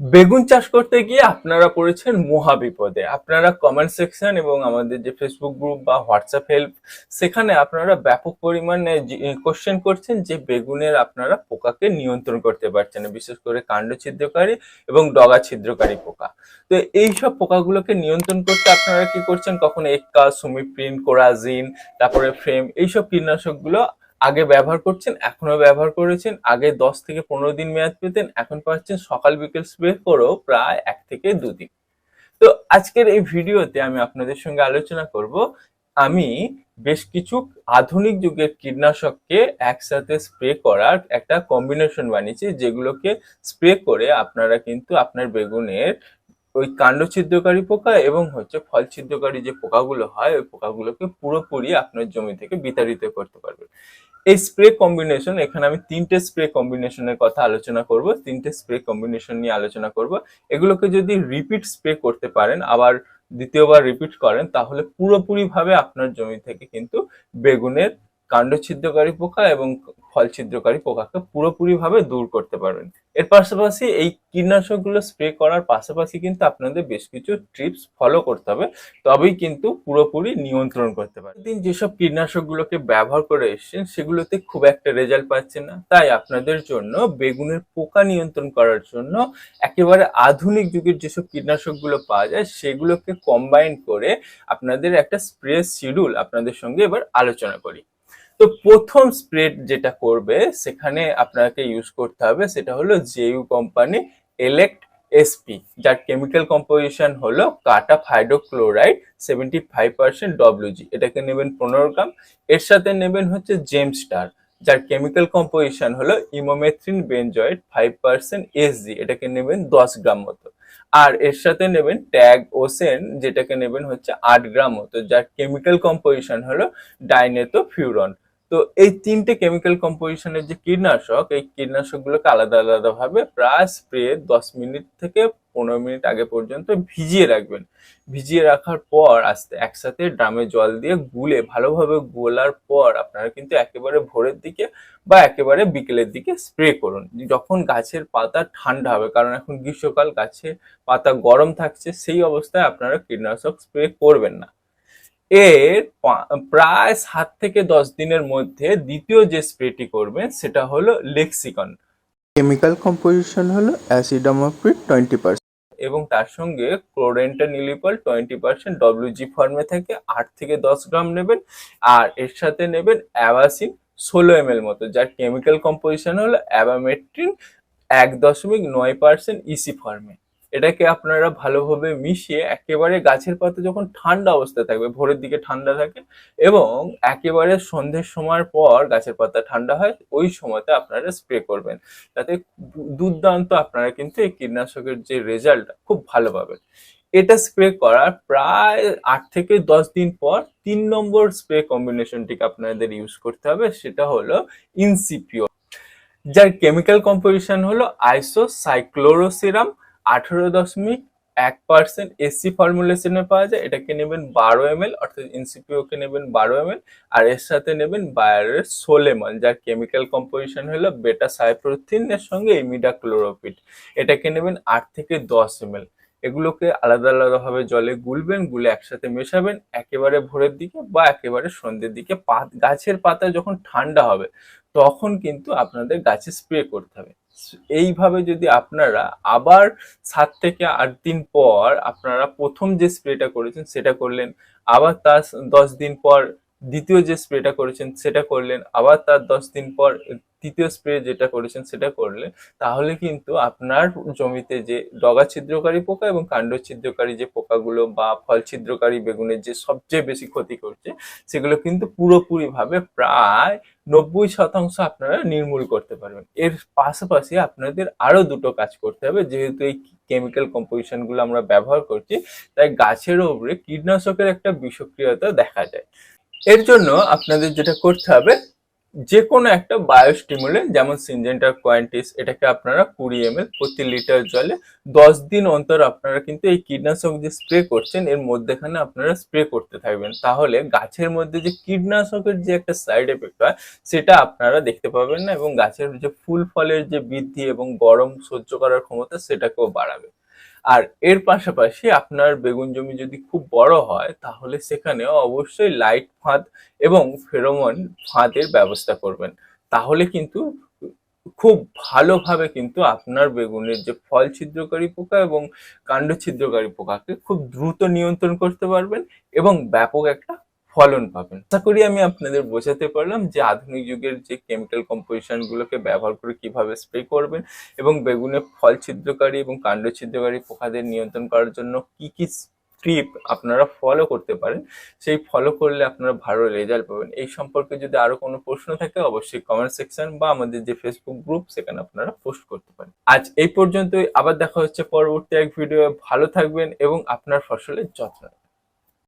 বেগুন চাষ করতে গিয়ে আপনারা পড়েছেন মহা বিপদে আপনারা কমেন্ট সেকশন এবং আমাদের যে ফেসবুক গ্রুপ বা হোয়াটসঅ্যাপ হেল্প সেখানে আপনারা ব্যাপক পরিমাণে কোশ্চেন করছেন যে বেগুনের আপনারা পোকাকে নিয়ন্ত্রণ করতে পারছেন বিশেষ করে কাণ্ড ছিদ্রকারী এবং ডগা ছিদ্রকারী পোকা। তো এই সব পোকাগুলোকে নিয়ন্ত্রণ করতে আপনারা কি করছেন? কখনো এক্কা সুমিপ্রিন, কোরাজিন, তারপরে ফ্রেম, এইসব কীটনাশকগুলো আগে ব্যবহার করছেন এখনও ব্যবহার করেছেন, আগে দশ থেকে পনেরো দিন মেয়াদ পেতেন, এখন পাচ্ছেন সকাল বিকেল স্প্রে করেও প্রায় এক থেকে দুদিন তো আজকের এই ভিডিওতে আমি আপনাদের সঙ্গে আলোচনা করব, আমি বেশ কিছু আধুনিক যুগের কীটনাশককে একসাথে স্প্রে করার একটা কম্বিনেশন বানিয়েছি, যেগুলোকে স্প্রে করে আপনারা কিন্তু আপনার বেগুনের ওই কাণ্ড ছিদ্রকারী পোকা এবং হচ্ছে ফল ছিদ্রকারী যে পোকাগুলো হয়, ওই পোকাগুলোকে পুরোপুরি আপনার জমি থেকে বিতাড়িত করতে পারবেন। এই স্প্রে কম্বিনেশন এখানে আমি তিনটে স্প্রে কম্বিনেশনের কথা আলোচনা করব, তিনটে স্প্রে কম্বিনেশন নিয়ে আলোচনা করব। এগুলোকে যদি রিপিট স্প্রে করতে পারেন, আবার দ্বিতীয়বার রিপিট করেন, তাহলে পুরোপুরিভাবে আপনার জমি থেকে কিন্তু বেগুনের কাণ্ড ছিদ্রকারী পোকা এবং ফল ছিদ্রকারী পোকাকে পুরোপুরি ভাবে দূর করতে পারবেন। এর পাশাপাশি এই কীটনাশকগুলো স্প্রে করার পাশাপাশি কিন্তু আপনাদের বেশ কিছু ট্রিপস ফলো করতে হবে। তবেই কিন্তু পুরোপুরি নিয়ন্ত্রণ করতে পারবেন। দিন যেসব কীটনাশকগুলোকে ব্যবহার করে এসেছেন, সেগুলোতে খুব একটা রেজাল্ট পাচ্ছেন না। তাই আপনাদের জন্য বেগুনের পোকা নিয়ন্ত্রণ করার জন্য একেবারে আধুনিক যুগের যেসব কীটনাশকগুলো পাওয়া যায়, সেগুলোকে কম্বাইন করে আপনাদের একটা স্প্রে শিডিউল আপনাদের সঙ্গে এবার আলোচনা করি। তো প্রথম স্প্রেড যেটা করবে, সেখানে আপনাকে ইউজ করতে হবে, সেটা হলো জেইউ কোম্পানি এলেক্ট এসপি যার কেমিক্যাল কম্পোজিশন হলো কাটা hydrochloride seventy five percent WG এটাকে নেবেন পনেরো গ্রাম। এর সাথে নেবেন হচ্ছে জেম স্টার যার কেমিক্যাল কম্পোজিশন হলো ইমোমেথ্রিন বেনজয়েড ফাইভ পার্সেন্ট এসজি এটাকে নেবেন দশ গ্রাম মতো। আর এর সাথে নেবেন ট্যাগ ওসেন যেটাকে নেবেন হচ্ছে আট গ্রাম মতো, যার কেমিক্যাল কম্পোজিশন হলো ডাইনেতো ফিউরন তো এই তিনটে কেমিক্যাল কম্পোজিশনের যে কীটনাশক, এই কীটনাশকগুলোকে আলাদা আলাদা ভাবে প্রায় স্প্রে দশ মিনিট থেকে পনেরো মিনিট আগে পর্যন্ত ভিজিয়ে রাখবেন। ভিজিয়ে রাখার পর আস্তে একসাথে ড্রামে জল দিয়ে গুলে, ভালোভাবে গোলার পর আপনারা কিন্তু একেবারে ভোরের দিকে বা একেবারে বিকেলের দিকে স্প্রে করুন। যখন গাছের পাতা ঠান্ডা হবে, কারণ এখন গ্রীষ্মকাল গাছের পাতা গরম থাকছে, সেই অবস্থায় আপনারা কীটনাশক স্প্রে করবেন না। এর প্রায় সাত থেকে দশ দিনের মধ্যে দ্বিতীয় যে স্প্রেটি করবেন সেটা হলো লেক্সিকন। কেমিক্যাল কম্পোজিশন হলো অ্যাসিডামাপ্রিড টোয়েন্টি পার্সেন্ট এবং তার সঙ্গে chlorantraniliprole twenty percent WG ফর্মে থেকে আট থেকে দশ গ্রাম নেবেন আর এর সাথে নেবেন অ্যাভাসিন ষোলো এম এল মতো যার কেমিক্যাল কম্পোজিশন হলো অ্যাবামেট্রিন এক দশমিক নয় পার্সেন্ট ইসি ফর্মে এটাকে আপনারা ভালোভাবে মিশিয়ে একেবারে গাছের পাতা যখন ঠান্ডা অবস্থায় থাকবে, ভোরের দিকে ঠান্ডা থাকে এবং একেবারে সন্ধ্যের সময়ের পর গাছের পাতা ঠান্ডা হয়, ওই সময়তে আপনারা স্প্রে করবেন। তাতে দুর্দান্ত আপনারা কিন্তু এই কীটনাশকের যে রেজাল্টটা খুব ভালো পাবেন। এটা স্প্রে করার প্রায় আট থেকে দশ দিন পর তিন নম্বর স্প্রে কম্বিনেশনটিকে আপনাদের ইউজ করতে হবে, সেটা হলো ইনসিপিও যার কেমিক্যাল কম্পোজিশন হলো আইসো সাইক্লোরোসিরাম আঠেরো দশমিক এক পার্সেন্ট এসি ফর্মুলেশনে পাওয়া যায়। এটাকে নেবেন বারো এম এল অর্থাৎ ইনসিপিওকে নেবেন বারো এম এল আর এর সাথে নেবেন বায়ারের সোলেমন যার কেমিক্যাল কম্পোজিশন হলো বেটা সাইপ্রোথিনের সঙ্গে ইমিডা ক্লোরোপিড এটাকে নেবেন আট থেকে দশ এম এল এগুলোকে আলাদা আলাদাভাবে জলে গুলবেন, গুলে একসাথে মেশাবেন, একেবারে ভোরের দিকে বা একেবারে সন্ধ্যের দিকে। গাছের পাতা যখন ঠান্ডা হবে, তখন কিন্তু আপনাদের গাছে স্প্রে করতে হবে। এইভাবে যদি আপনারা আবার সাত থেকে আট দিন পর আপনারা প্রথম যে স্প্রেটা করেছেন, সেটা করলেন। আবার তার দশ দিন পর দ্বিতীয় যে স্প্রেটা করেছেন, সেটা করলেন। আবার তার দশ দিন পর তৃতীয় স্প্রে যেটা করেছেন, সেটা করলেন। তাহলে কিন্তু আপনার জমিতে যে ডগা ছিদ্রকারী পোকা এবং কাণ্ড ছিদ্রকারী যে পোকাগুলো বা ফল ছিদ্রকারী বেগুনের যে সবচেয়ে বেশি ক্ষতি করছে, সেগুলো কিন্তু পুরোপুরিভাবে প্রায় নব্বই শতাংশ আপনারা নির্মূল করতে পারবেন। এর পাশাপাশি আপনাদের আরও দুটো কাজ করতে হবে। যেহেতু এই কেমিক্যাল কম্পোজিশনগুলো আমরা ব্যবহার করছি, তাই গাছের ওপরে কীটনাশকের একটা বিষক্রিয়তা দেখা যায়। এর জন্য আপনাদের যেটা করতে হবে যে কোনো একটা বায়োস্টিমুলেন্ট যেমন সিনজেন্টার কোয়ান্টিস এটাকে আপনারা কুড়ি এম প্রতি লিটার জলে দশ দিন অন্তর আপনারা কিন্তু এই কীটনাশক যে স্প্রে করছেন, এর মধ্যেখানে আপনারা স্প্রে করতে থাকবেন। তাহলে গাছের মধ্যে যে কীটনাশকের যে একটা সাইড এফেক্ট হয়, সেটা আপনারা দেখতে পাবেন না এবং গাছের যে ফুল ফলের যে বৃদ্ধি এবং গরম সহ্য করার ক্ষমতা সেটাকেও বাড়াবে। আর এর পাশাপাশি আপনার বেগুন জমি যদি খুব বড় হয়, তাহলে সেখানে অবশ্যই লাইট ফাঁদ এবং ফেরোমন ফাঁদের ব্যবস্থা করবেন। তাহলে কিন্তু খুব ভালোভাবে কিন্তু আপনার বেগুনের যে ফল ছিদ্রকারী পোকা এবং কাণ্ড ছিদ্রকারী পোকাকে খুব দ্রুত নিয়ন্ত্রণ করতে পারবেন এবং ব্যাপক একটা ফলন পাবেন। আশা করি আমি আপনাদের বোঝাতে পারলাম যে আধুনিক যুগের যে কেমিক্যাল কম্পোজিশন গুলোকে ব্যবহার করে কীভাবে স্প্রে করবেন এবং বেগুনে ফল ছিদ্রকারী এবং কাণ্ড ছিদ্রকারী পোকাদের নিয়ন্ত্রণ করার জন্য কি কি স্ট্রিপ আপনারা ফলো করতে পারেন, সেই ফলো করলে আপনারা ভালো রেজাল্ট পাবেন। এই সম্পর্কে যদি আরও কোনো প্রশ্ন থাকে অবশ্যই কমেন্ট সেকশন বা আমাদের যে ফেসবুক গ্রুপ সেখানে আপনারা পোস্ট করতে পারেন। আজ এই পর্যন্তই, আবার দেখা হচ্ছে পরবর্তী এক ভিডিও ভালো থাকবেন এবং আপনার ফসলের যত্ন।